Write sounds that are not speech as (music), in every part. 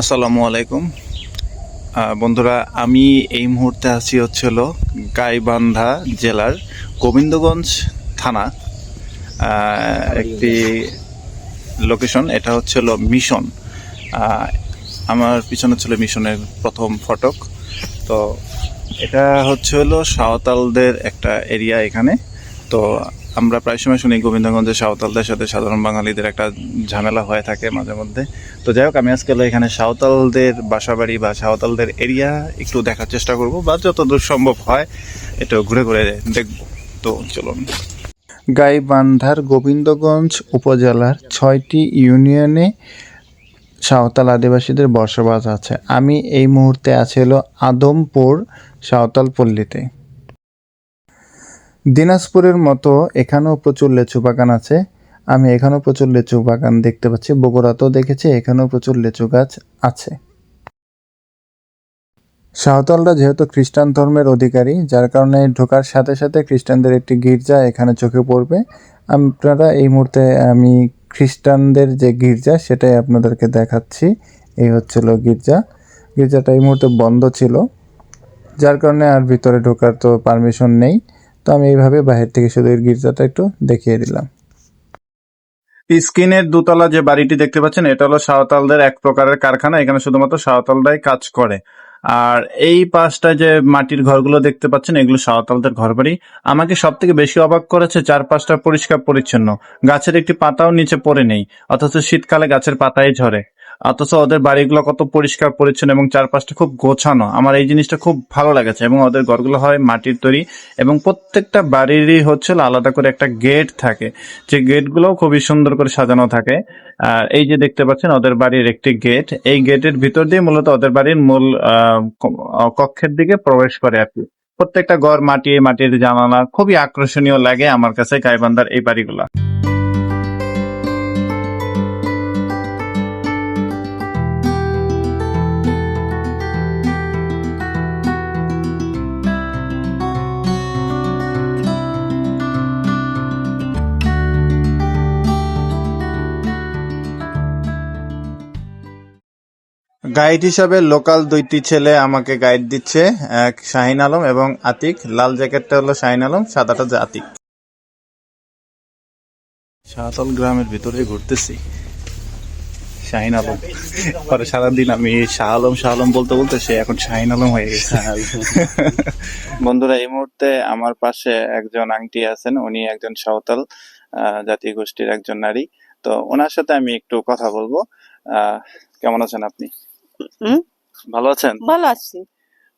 আসসালামু আলাইকুম। বন্ধুরা, আমি এই মুহূর্তে আছি হচ্ছিল গাইবান্ধা জেলার গোবিন্দগঞ্জ থানা একটি লোকেশন, এটা হচ্ছিল মিশন। আমার পিছনে ছিল মিশনের প্রথম ফটক। তো এটা হচ্ছে হলো সাঁওতালদের একটা এরিয়া এখানে। তো আমরা প্রায় সময় শুনি গোবিন্দগঞ্জের সাঁওতালদের সাথে সাধারণ বাঙালিদের একটা ঝামেলা হয়ে থাকে মাঝে মধ্যে। তো যাই হোক, আমি আজকে এখানে সাঁওতালদের বাসাবাড়ি বা সাঁওতালদের এরিয়া একটু দেখার চেষ্টা করব বা যতদূর সম্ভব হয় একটু ঘুরে ঘুরে দেখব। তো চলুন। গাইবান্ধার গোবিন্দগঞ্জ উপজেলার ছয়টি ইউনিয়নে সাঁওতাল আদিবাসীদের বসবাস আছে। আমি এই মুহূর্তে আছি হলো আদমপুর সাঁওতাল পল্লীতে দিনাজপুরের মতো এখানেও প্রচুর লেচু বাগান আছে। আমি এখানেও প্রচুর লেচু বাগান দেখতে পাচ্ছি, বগুড়াতেও দেখেছি, এখানেও প্রচুর লেচু গাছ আছে। সাঁওতালরা যেহেতু খ্রিস্টান ধর্মের অধিকারী, যার কারণে ঢোকার সাথে সাথে খ্রিস্টানদের একটি গির্জা এখানে চোখে পড়বে। আপনারা এই মুহূর্তে আমি খ্রিস্টানদের যে গির্জা, সেটাই আপনাদেরকে দেখাচ্ছি। এই হচ্ছিল গির্জা। গির্জাটা এই মুহূর্তে বন্ধ ছিল, যার কারণে আর ভিতরে ঢোকার তো পারমিশন নেই। তো আমি এইভাবে বাহির থেকে শুধু এই গির্জাটা একটু দেখিয়ে দিলাম। স্কিনের দোতলা যে বাড়িটি দেখতে পাচ্ছেন, এটা হলো সাঁওতালদের এক প্রকারের কারখানা। এখানে শুধুমাত্র সাঁওতালরাই কাজ করে। আর এই পাশটা যে মাটির ঘরগুলো দেখতে পাচ্ছেন, এগুলো সাঁওতালদের ঘর বাড়ি আমাকে সব থেকে বেশি অবাক করেছে চারপাশটা পরিষ্কার পরিচ্ছন্ন গাছের একটি পাতাও নিচে পড়ে নেই, অথচ শীতকালে গাছের পাতাই ঝরে। অথচ ওদের বাড়িগুলো কত পরিষ্কার, পরিচ্ছন্ন এবং চারপাশটা খুব গোছানো। আমার এই জিনিসটা খুব ভালো লাগেছে এবং ওদের ঘরগুলো হয় মাটির তৈরি এবং প্রত্যেকটা বাড়িরই হচ্ছে আলাদা করে একটা গেট থাকে। যে গেটগুলোও খুবই সুন্দর করে সাজানো থাকে। আর এই যে দেখতে পাচ্ছেন, ওদের বাড়ির একটি গেট। এই গেটের ভিতর দিয়ে মূলত ওদের বাড়ির মূল কক্ষের দিকে প্রবেশ করে আর কি। প্রত্যেকটা ঘর মাটি, মাটির জানালা খুবই আকর্ষণীয় লাগে আমার কাছে গাইবান্ধার এই বাড়িগুলা। গাইড হিসাবে লোকাল দুইটি ছেলে আমাকে গাইড দিচ্ছে এক শাহিন আলম এবং আতিক। লাল জ্যাকেটটা হলো শাহিন আলম সাদাটা যে আতিক। শাহতল গ্রামের ভিতরে ঘুরতেছি। শাহিন আলম। পরে সারাদিন আমি শাহ আলম শাহ আলম বলতে বলতে সে এখন শাহিন আলম হয়ে গেছে। বন্ধুরা এই মুহূর্তে আমার পাশে একজন আংটি আছেন উনি একজন সাঁওতাল আহ, জাতি গোষ্ঠীর একজন নারী। তো ওনার সাথে আমি একটু কথা বলব। আহ, কেমন আছেন আপনি? হুম? ভালো আছেন? ভালো আছি।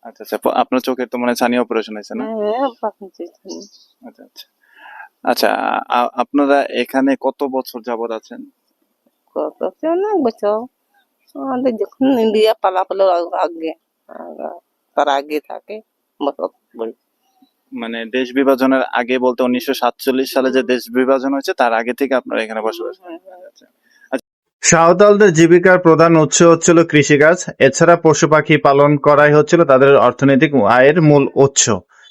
আচ্ছা আচ্ছা আপনার চোখের তো মনে হয় ছানি অপারেশন হয়েছে না? হ্যাঁ, আছে। আচ্ছা আচ্ছা। আচ্ছা আপনারা এখানে কত বছর যাবত আছেন? কত অনেক বছর। আমাদের যখন ইন্ডিয়া পালাপালো আগে তার আগে থাকে মানে দেশ বিভাজনের আগে বলতে উনিশশো সাতচল্লিশ সালে যে দেশ বিভাজন হয়েছে তার আগে থেকে আপনারা এখানে বসবাস সাঁওতালদের জীবিকার প্রধান উৎস হচ্ছিল কৃষিকাজ। এছাড়া পশু পাখি পালন করাই হচ্ছিল তাদের অর্থনৈতিক আয়ের মূল উৎস।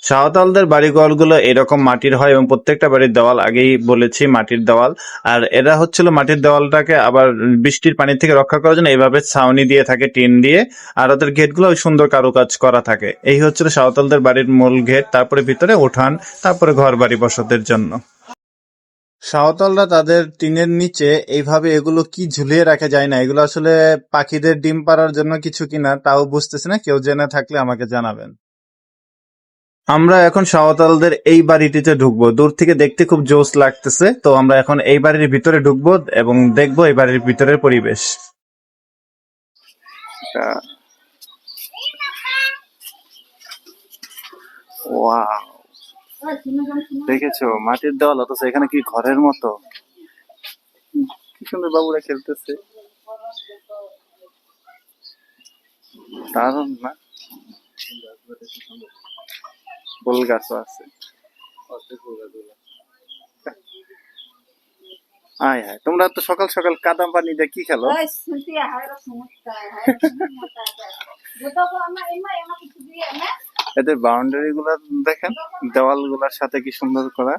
সাঁওতালদের বাড়িঘরগুলো এরকম মাটির হয় এবং প্রত্যেকটা বাড়ির দেওয়াল আগেই বলেছি মাটির দেওয়াল। আর এরা হচ্ছিল মাটির দেওয়ালটাকে আবার বৃষ্টির পানি থেকে রক্ষা করার জন্য এইভাবে ছাউনি দিয়ে থাকে, টিন দিয়ে, আর ওদের গেটগুলো সুন্দর কারুকাজ করা থাকে। এই হচ্ছিল সাঁওতালদের বাড়ির মূল গেট তারপরে ভিতরে উঠান, তারপরে ঘর বাড়ি বসতের জন্য। সাঁওতালরা তাদের টিনের নিচে এইভাবে এগুলো কি ঝুলিয়ে রাখা যায় না? এগুলো আসলে পাখিদের ডিম পাড়ার জন্য কিছু কিনা তাও বুঝতেছি না। কেউ জেনে থাকলে আমাকে জানাবেন। আমরা এখন সাঁওতালদের এই বাড়িটিতে ঢুকবো। দূর থেকে দেখতে খুব জোস লাগতেছে। তো আমরা এখন এই বাড়ির ভিতরে ঢুকবো এবং দেখব এই বাড়ির ভিতরের পরিবেশ। ওয়াও। দেখেছ? মাটির দেওয়াল, অথচ এখানে কি ঘরের মতো? কি সুন্দর বাবুরা খেলতেছে। দারুণ না? ফুল গাছও আছে। আয় হায়, তোমরা তো সকাল সকাল কাদা পানি দিয়ে কি খেলো? এদের বাউন্ডারি গুলা দেখেন দেওয়ালগুলার সাথে কি সুন্দর করা।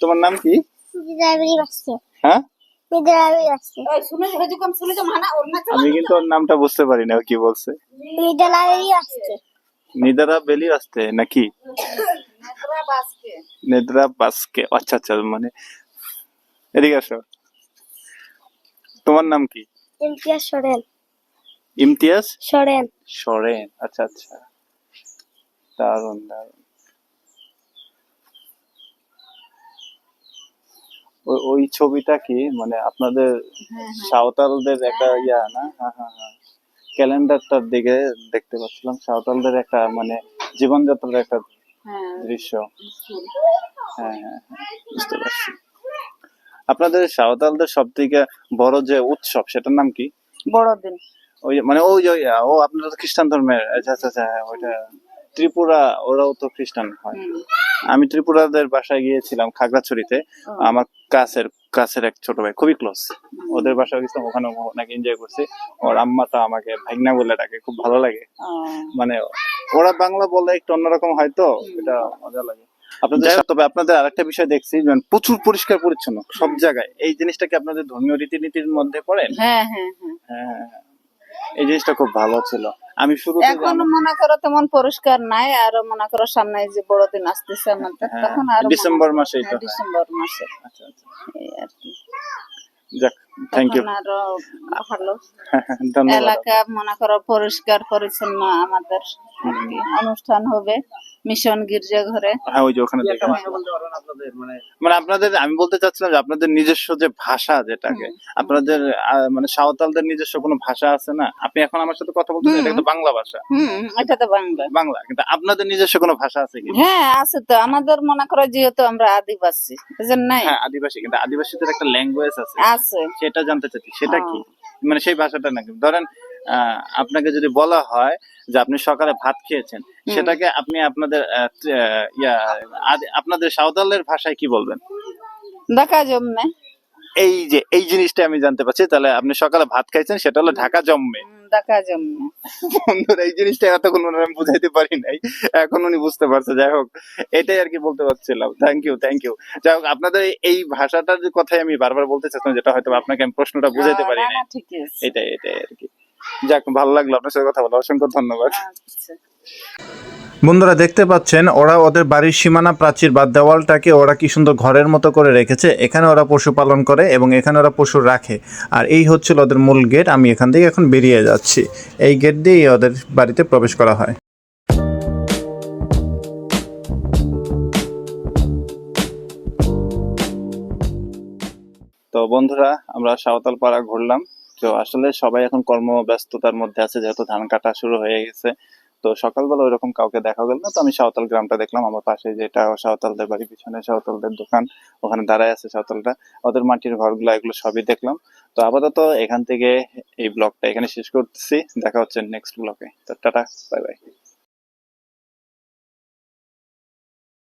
তোমার নাম কি? হ্যাঁ? আমি কিন্তু ওর নামটা বুঝতে পারি না কি বলছে? নিদারা বেলি আসতে নাকি? নেদ্রা বাসকে আচ্ছা আচ্ছা মানে এদিকে আসো। তোমার নাম কি? ইমতিয়াজ সরেন। ইমতিয়াজ? সরেন। সরেন আচ্ছা আচ্ছা। দারুণ দারুণ ওই ছবিটা কি? মানে আপনাদের সাঁওতালদের একটা ইয়া না? হ্যাঁ হ্যাঁ হ্যাঁ। ক্যালেন্ডারটার দিকে দেখতে পাচ্ছিলাম। সাঁওতালদের একটা মানে জীবনযাত্রার একটা দৃশ্য। হ্যাঁ হ্যাঁ হ্যাঁ, বুঝতে পারছি। আপনাদের সাঁওতালদের সব থেকে বড় যে উৎসব সেটার নাম কি? বড়দিন। ওই মানে ওই যে ও আপনারা তো খ্রিস্টান ধর্মের আচ্ছা আচ্ছা আচ্ছা হ্যাঁ, ওইটা ত্রিপুরা ওরাও তো খ্রিস্টান হয়। আমি ত্রিপুরাদের বাসায় গিয়েছিলাম খাগড়াছড়িতে আমার কাছের কাছের এক ছোট ভাই খুবই ক্লোজ ওদের বাসায় গেছিলাম ওখানে অনেক এনজয় করছি। ওর আম্মাটা আমাকে ভাগনা বলে ডাকে খুব ভালো লাগে। মানে ওরা বাংলা বলে একটু অন্যরকম হয়তো এটা মজা লাগে। আপনাদের তবে আপনাদের আরেকটা বিষয় দেখছি যেমন প্রচুর পরিষ্কার পরিচ্ছন্ন সব জায়গায়। এই জিনিসটা কি আপনাদের ধর্মীয় রীতিনীতির মধ্যে পড়ে? হ্যাঁ হ্যাঁ হ্যাঁ। হ্যাঁ এই জিনিসটা খুব ভালো ছিল। আমি শুরু এখন মনে করো তেমন পরিষ্কার নাই আর মনে করো সামনে যে বড়দিন আসতেছে আমাদের হ্যাঁ, তখন আর ডিসেম্বর হয়। ডিসেম্বর মাসে। আচ্ছা আচ্ছা। এই আর কি। যাক থ্যাংক ইউ আরও ভালো। (laughs) এলাকা মনে করো পরিষ্কার পরিচ্ছন্ন আমাদের। অনুষ্ঠান হবে মিশন গির্জা ঘরে। হ্যাঁ ওই যে ওখানে মানে আপনাদের আমি বলতে চাচ্ছিলাম যে আপনাদের নিজস্ব যে ভাষা যেটাকে আপনাদের মানে সাঁওতালদের নিজস্ব কোনো ভাষা আছে না? আপনি এখন আমার সাথে কথা বলছেন এটা কিন্তু বাংলা ভাষা। হম এটা তো বাংলা। বাংলা কিন্তু আপনাদের নিজস্ব কোনো ভাষা আছে কি? হ্যাঁ আছে তো। আমাদের মনে করো যেহেতু আমরা আদিবাসী বুঝলেন নাই? হ্যাঁ আদিবাসী কিন্তু আদিবাসীদের একটা ল্যাঙ্গুয়েজ আছে। আছে। সেটা জানতে চাচ্ছি সেটা কি? মানে সেই ভাষাটা নাকি? ধরেন আপনাকে যদি বলা হয় যে আপনি সকালে ভাত খেয়েছেন সেটাকে আপনি আপনাদের ইয়া আপনাদের সাঁওতালের ভাষায় কি বলবেন? দেখা জমে এই যে এই জিনিসটা আমি জানতে পারছি তাহলে আপনি সকালে ভাত খাইছেন সেটা হলো ঢাকা জম্মে। দেখা জমে। বন্ধুরা এই জিনিসটা এতক্ষণ আমি বুঝাইতে পারি নাই। এখন উনি বুঝতে পারছে। যাই হোক এটাই আর কি বলতে পারছিলাম। থ্যাংক ইউ থ্যাংক ইউ যাই হোক আপনাদের এই- ভাষাটার যে কথাই আমি বারবার বলতে চাচ্ছিলাম যেটা হয়তো আপনাকে আমি প্রশ্নটা বুঝাইতে পারি না, না, এটাই এটাই আর কি। যাক ভালো লাগল আপনার সাথে কথা বলে। অসংখ্য ধন্যবাদ। আচ্ছা। বন্ধুরা দেখতে পাচ্ছেন, ওরা ওদের বাড়ির সীমানা প্রাচীর বা দেওয়ালটাকে ওরা কি সুন্দর ঘরের মতো করে রেখেছে। এখানে ওরা পশুপালন করে এবং এখানে ওরা পশু রাখে। আর এই হচ্ছিল ওদের মূল গেট আমি এখান থেকে এখন বেরিয়ে যাচ্ছি। এই গেট দিয়েই ওদের বাড়িতে প্রবেশ করা হয়। তো বন্ধুরা, আমরা সাঁওতাল পাড়া ঘুরলাম। তো আসলে সবাই এখন কর্মব্যস্ততার মধ্যে আছে, যেহেতু ধান কাটা শুরু হয়ে গেছে। তো সকালবেলা ওইরকম কাউকে দেখা গেল না, তো আমি সাঁওতাল গ্রামটা দেখলাম, আমার পাশে যেটা সাঁওতালদের বাড়ি পিছনে সাঁওতালদের দোকান, ওখানে দাঁড়ায় আছে সাঁওতালটা ওদের মাটির ঘরগুলো এগুলো সবই দেখলাম। তো আপাতত এখান থেকে এই ব্লগটা এখানে শেষ করতেছি, দেখা হচ্ছে নেক্সট ব্লকে তো টাটা বাই বাই